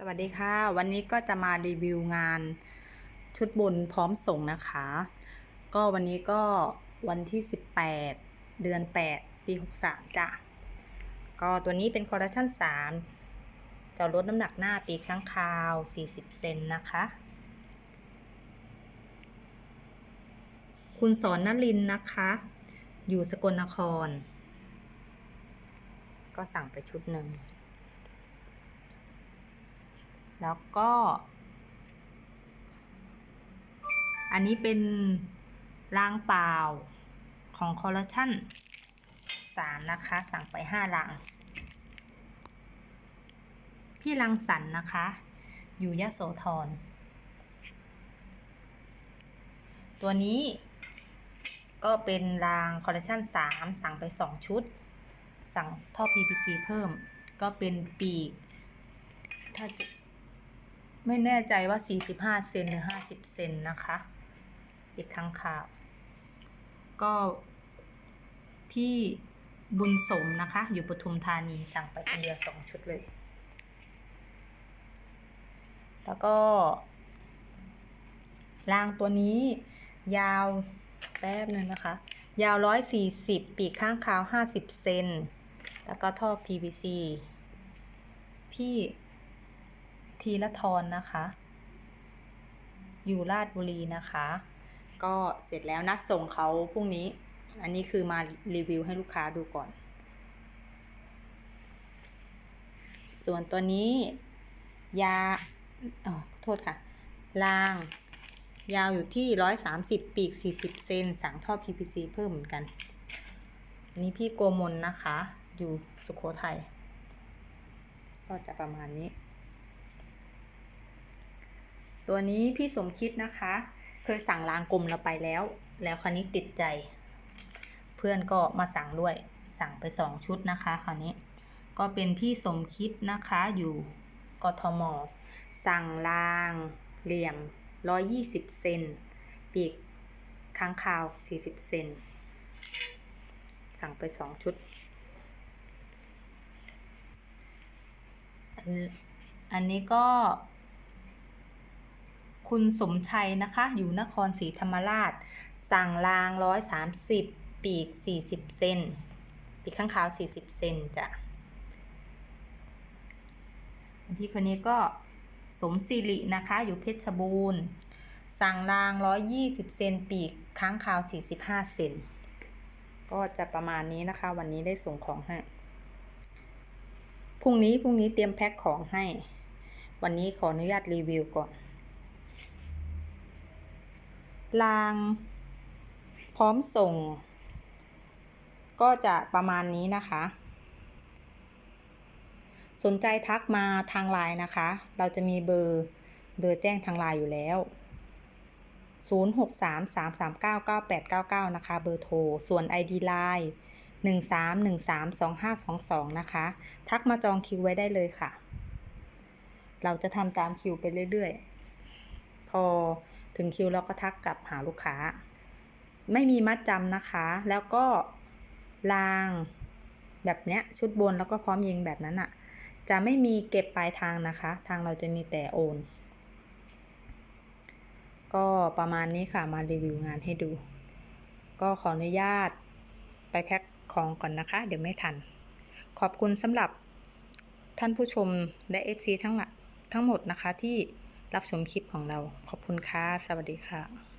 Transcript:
สวัสดีค่ะ วันนี้ก็จะมารีวิวงานชุดบนพร้อมส่งนะคะ ก็วันนี้ก็วันที่ 18 เดือน 8 ปี 63จ้ะก็ตัวนี้เป็นคอลเลคชัน3จะลดน้ำหนักหน้าปีกข้างคาว 40 เซนนะคะ คุณสอนนลินนะคะ อยู่สกลนคร ก็สั่งไปชุดหนึ่ง แล้วก็ อันนี้เป็นรางเปล่าของคอลเลคชัน3นะคะ สั่งไป5ลังพี่รังสรรค์นะคะ อยู่ยะโสธร ตัวนี้ก็เป็นรางคอลเลคชัน3 สั่งไป 2 ชุด สั่งท่อ PVC เพิ่ม ก็เป็นปีกถ้าจะ ไม่แน่ใจว่า 45 เซนหรือ 50 เซนนะคะอีกครั้งค่ะก็ พี่บุญสมนะคะ อยู่ปทุมธานีสั่งไปคนเดียวสองชุดเลย แล้วก็รางตัวนี้ยาวแป๊บนึงนะคะ ยาว 140 ปีกข้างคาว 50 เซน แล้วก็ท่อ PVC พี่ ทีละทรนนะคะ อยู่ราชบุรีนะคะ ก็เสร็จแล้วนัดส่งเขาพรุ่งนี้ อันนี้คือมารีวิวให้ลูกค้าดูก่อน ส่วนตัวนี้ ยาอ๋อโทษค่ะราง ยาวอยู่ที่130ปีก40เซนสั่งท่อ PVC เพิ่มเหมือนกันอันนี้พี่โกมลนะคะ อยู่สุโขทัยก็จะประมาณนี้ ตัวนี้พี่สมคิดนะคะ เคยสั่งรางกลมเราไปแล้ว แล้วคราวนี้ติดใจ เพื่อนก็มาสั่งด้วย สั่งไปสองชุดนะคะคราวนี้ ก็เป็นพี่สมคิดนะคะอยู่กทม สั่งราง เหลี่ยม 120 เซน ปีกค้างคาว 40 เซน สั่งไปสองชุด อันนี้ก็ คุณสมชัยนะคะ อยู่นครศรีธรรมราช สั่งราง 130 ปีก 40 เซนปีกข้างขาว 40 เซนจ้ะพี่คนนี้ก็สมสิรินะคะ อยู่เพชรบูรณ์ สั่งราง 120 เซนปีกค้างคาว 45 เซนก็จะประมาณนี้นะคะ วันนี้ได้ส่งของให้พรุ่งนี้พรุ่งนี้เตรียมแพ็คของให้ วันนี้ขออนุญาตรีวิวก่อน ราง พร้อมส่ง ก็จะประมาณนี้นะคะ สนใจทักมาทางไลน์นะคะ เราจะมีเบอร์เบอร์แจ้งทางไลน์อยู่แล้ว 0633399899 นะคะ เบอร์โทร ส่วน ID ไลน์13132522 นะคะ ทักมาจองคิวไว้ได้เลยค่ะ เราจะทำตามคิวไปเรื่อยๆ พอ ถึงคิวเราก็ทักกลับหาลูกค้า ไม่มีมัดจำนะคะ แล้วก็รางแบบเนี้ยชุดบนแล้วก็พร้อมยิงแบบนั้นอะจะไม่มีเก็บปลายทางนะคะ ทางเราจะมีแต่โอน ก็ประมาณนี้ค่ะมารีวิวงานให้ดู ก็ขออนุญาตไปแพ็คของก่อนนะคะ เดี๋ยวไม่ทัน ขอบคุณสำหรับท่านผู้ชมและ FC ทั้งหมดทั้งหมดนะคะที่ รับชมคลิปของเรา ขอบคุณค่ะ สวัสดีค่ะ